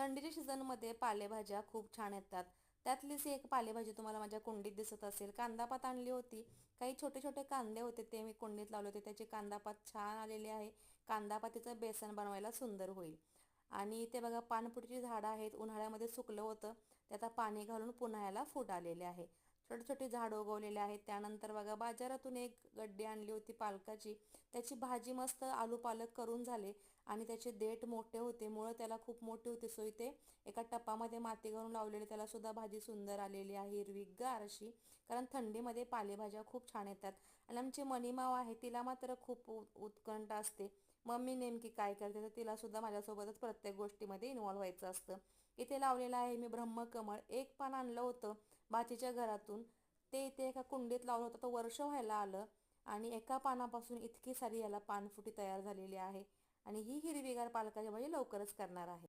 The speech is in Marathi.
थंडीच्या सीझनमध्ये पालेभाज्या खूप छान येतात. त्यातलीच एक पालेभाजी तुम्हाला माझ्या कुंडीत दिसत असेल. कांदापात आणली होती. काही छोटे छोटे कांदे होते ते मी कुंडीत लावले होते. त्याचे कांदापात छान आलेले आहे. कांदापातीचं बेसन बनवायला सुंदर होईल. आणि इथे बघा पानपुटीची झाडं आहेत. उन्हाळ्यामध्ये सुकलं होतं. ते आता पाणी घालून पुन्हा याला फूट आलेले आहे. छोटी छोटी झाडं उगवलेले आहेत. त्यानंतर बघा बाजारातून एक गड्डी आणली होती पालकाची. त्याची भाजी मस्त आलू पालक करून झाले आणि त्याचे देठ मोठे होते. मुळं त्याला खूप मोठे होते सो इथे एका टपामध्ये माती घालून लावलेली. त्याला सुद्धा भाजी सुंदर आलेली आहे हिरवीगार अशी. कारण थंडीमध्ये पालेभाज्या खूप छान येतात. आणि आमची मनीमाव आहे तिला मात्र खूप उत्कंठ असते. मम्मी नेमकी काय करते? तर तिला सुद्धा माझ्यासोबतच प्रत्येक गोष्टीमध्ये इन्वॉल्व्ह व्हायचं असतं. इथे लावलेलं आहे मी ब्रह्मकमळ. एक पान आणलं होतं. बाचीच्या घरातून. ते इथे एका कुंडीत लावलं होतं. तो वर्ष व्हायला आलं आणि एका पानापासून इतकी सारी याला पानफुटी तयार झालेली आहे. आणि ही हिरवीगार पालकाची भाजी लवकरच करणार आहे.